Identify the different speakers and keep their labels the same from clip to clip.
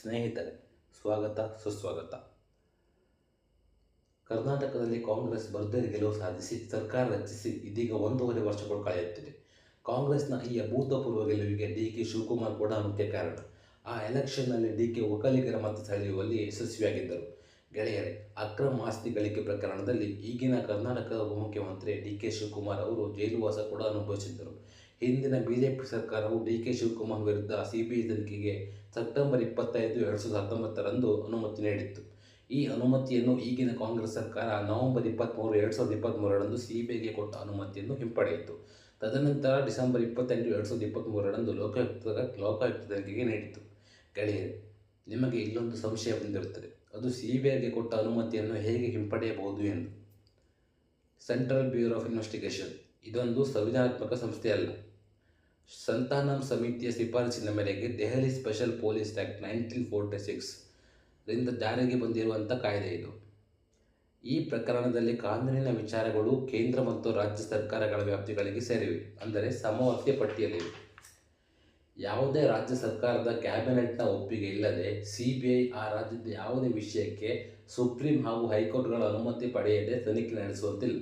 Speaker 1: ಸ್ನೇಹಿತರೆ, ಸ್ವಾಗತ, ಸುಸ್ವಾಗತ. ಕರ್ನಾಟಕದಲ್ಲಿ ಕಾಂಗ್ರೆಸ್ ಭರ್ಜರಿ ಗೆಲುವು ಸಾಧಿಸಿ, ಸರ್ಕಾರ ರಚಿಸಿ, ಇದೀಗ ಒಂದೂವರೆ ವರ್ಷಗಳು ಕಳೆಯುತ್ತಿದೆ. ಕಾಂಗ್ರೆಸ್ನ ಈ ಅಭೂತಪೂರ್ವ ಗೆಲುವಿಗೆ ಡಿ ಕೆ ಶಿವಕುಮಾರ್ ಕೂಡ ಮುಖ್ಯ ಕಾರಣ. ಆ ಎಲೆಕ್ಷನ್ನಲ್ಲಿ ಡಿ ಕೆ ಒಕ್ಕಲಿಗರ ಮತ ಸೆಳೆಯುವಲ್ಲಿ ಯಶಸ್ವಿಯಾಗಿದ್ದರು. ಗೆಳೆಯರೆ, ಅಕ್ರಮ ಆಸ್ತಿ ಗಳಿಕೆ ಪ್ರಕರಣದಲ್ಲಿ ಈಗಿನ ಕರ್ನಾಟಕದ ಉಪಮುಖ್ಯಮಂತ್ರಿ ಡಿ ಕೆ ಶಿವಕುಮಾರ್ ಅವರು ಜೈಲುವಾಸ ಕೂಡ ಅನುಭವಿಸಿದ್ದರು. ಹಿಂದಿನ ಬಿಜೆಪಿ ಸರ್ಕಾರವು ಡಿ ಕೆ ಶಿವಕುಮಾರ್ ವಿರುದ್ಧ ಸಿಬಿಐ ತನಿಖೆಗೆ ಸೆಪ್ಟೆಂಬರ್ ಇಪ್ಪತ್ತೈದು, ಎರಡು ಸಾವಿರದ ಹತ್ತೊಂಬತ್ತರಂದು ಅನುಮತಿ ನೀಡಿತ್ತು. ಈ ಅನುಮತಿಯನ್ನು ಈಗಿನ ಕಾಂಗ್ರೆಸ್ ಸರ್ಕಾರ ನವೆಂಬರ್ ಇಪ್ಪತ್ತ್ಮೂರು ಎರಡು ಸಾವಿರದ ಇಪ್ಪತ್ತ್ಮೂರರಂದು ಸಿಬಿಐಗೆ ಕೊಟ್ಟ ಅನುಮತಿಯನ್ನು ಹಿಂಪಡೆಯಿತು. ತದನಂತರ ಡಿಸೆಂಬರ್ ಇಪ್ಪತ್ತೆಂಟು ಎರಡು ಸಾವಿರದ ಇಪ್ಪತ್ತ್ಮೂರರಂದು ಲೋಕಾಯುಕ್ತ ಲೋಕಾಯುಕ್ತ ತನಿಖೆಗೆ ನೀಡಿತು. ಗೆಳೆಯರೆ, ನಿಮಗೆ ಇಲ್ಲೊಂದು ಸಂಶಯ ಬಂದಿರುತ್ತದೆ. ಅದು ಸಿಬಿಐಗೆ ಕೊಟ್ಟ ಅನುಮತಿಯನ್ನು ಹೇಗೆ ಹಿಂಪಡೆಯಬಹುದು ಎಂದು. Central bureau of investigation. ಇದೊಂದು ಸಂವಿಧಾನಾತ್ಮಕ ಸಂಸ್ಥೆಯಲ್ಲ. ಸಂತಾನಂ ಸಮಿತಿಯ ಶಿಫಾರಸಿನ ಮೇರೆಗೆ Delhi special police act nineteen forty six ರಿಂದ ಜಾರಿಗೆ ಬಂದಿರುವಂಥ ಕಾಯ್ದೆ ಇದು. ಈ ಪ್ರಕರಣದಲ್ಲಿ ಕಾನೂನಿನ ವಿಚಾರಗಳು ಕೇಂದ್ರ ಮತ್ತು ರಾಜ್ಯ ಸರ್ಕಾರಗಳ ವ್ಯಾಪ್ತಿಗಳಿಗೆ ಸೇರಿವೆ, ಅಂದರೆ ಸಮವರ್ತಿ ಪಟ್ಟಿಯಲ್ಲಿವೆ. ಯಾವುದೇ ರಾಜ್ಯ ಸರ್ಕಾರದ ಕ್ಯಾಬಿನೆಟ್ನ ಒಪ್ಪಿಗೆ ಇಲ್ಲದೆ ಸಿ ಬಿ ಐ ಆ ರಾಜ್ಯದ ಯಾವುದೇ ವಿಷಯಕ್ಕೆ ಸುಪ್ರೀಂ ಹಾಗೂ ಹೈಕೋರ್ಟ್ಗಳ ಅನುಮತಿ ಪಡೆಯದೆ ತನಿಖೆ ನಡೆಸುವಂತಿಲ್ಲ.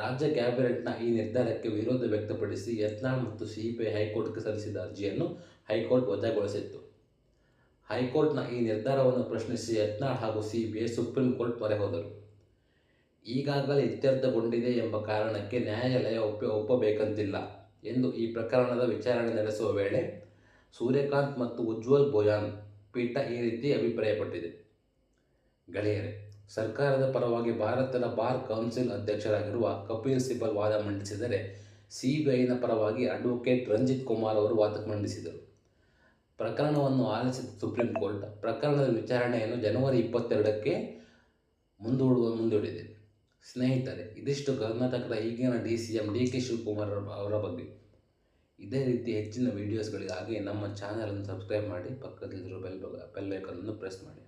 Speaker 1: ರಾಜ್ಯ ಕ್ಯಾಬಿನೆಟ್ನ ಈ ನಿರ್ಧಾರಕ್ಕೆ ವಿರೋಧ ವ್ಯಕ್ತಪಡಿಸಿ ಯತ್ನಾಳ್ ಮತ್ತು ಸಿಬಿಐ ಹೈಕೋರ್ಟ್ಗೆ ಸಲ್ಲಿಸಿದ ಅರ್ಜಿಯನ್ನು ಹೈಕೋರ್ಟ್ ವಜಾಗೊಳಿಸಿತ್ತು. ಹೈಕೋರ್ಟ್ನ ಈ ನಿರ್ಧಾರವನ್ನು ಪ್ರಶ್ನಿಸಿ ಯತ್ನಾಳ್ ಹಾಗೂ ಸಿಬಿಐ ಸುಪ್ರೀಂ ಕೋರ್ಟ್ ಮೊರೆ ಹೋದರು. ಈಗಾಗಲೇ ಇತ್ಯರ್ಥಗೊಂಡಿದೆ ಎಂಬ ಕಾರಣಕ್ಕೆ ನ್ಯಾಯಾಲಯ ಒಪ್ಪ, ಒಪ್ಪಬೇಕಂತಿಲ್ಲ ಎಂದು ಈ ಪ್ರಕರಣದ ವಿಚಾರಣೆ ನಡೆಸುವ ವೇಳೆ ಸೂರ್ಯಕಾಂತ್ ಮತ್ತು ಉಜ್ವಲ್ ಬೋಯಾನ್ ಪೀಠ ಈ ರೀತಿ ಅಭಿಪ್ರಾಯಪಟ್ಟಿದೆ. ಗೆಳೆಯರೆ, ಸರ್ಕಾರದ ಪರವಾಗಿ ಭಾರತದ ಬಾರ್ ಕೌನ್ಸಿಲ್ ಅಧ್ಯಕ್ಷರಾಗಿರುವ ಕಪಿಲ್ ಸಿಬಲ್ ವಾದ ಮಂಡಿಸಿದರೆ ಸಿಬಿಐನ ಪರವಾಗಿ ಅಡ್ವೊಕೇಟ್ ರಂಜಿತ್ ಕುಮಾರ್ ಅವರು ವಾದ ಮಂಡಿಸಿದರು. ಪ್ರಕರಣವನ್ನು ಆಲಿಸಿದ ಸುಪ್ರೀಂ ಕೋರ್ಟ್ ಪ್ರಕರಣದ ವಿಚಾರಣೆಯನ್ನು ಜನವರಿ ಇಪ್ಪತ್ತೆರಡಕ್ಕೆ ಮುಂದೂಡುವ ಮುಂದೂಡಿದೆ. ಸ್ನೇಹಿತರೆ, ಇದಿಷ್ಟು ಕರ್ನಾಟಕದ ಈಗಿನ D C M D K Shivakumar ಅವರ ಬಗ್ಗೆ. ಇದೇ ರೀತಿ ಹೆಚ್ಚಿನ ವೀಡಿಯೋಸ್ಗಳಿಗಾಗಿ ನಮ್ಮ ಚಾನಲನ್ನು ಸಬ್ಸ್ಕ್ರೈಬ್ ಮಾಡಿ, ಪಕ್ಕದಲ್ಲಿರುವ ಬೆಲ್ ಬೆಲ್ ಐಕನನ್ನು ಪ್ರೆಸ್ ಮಾಡಿ.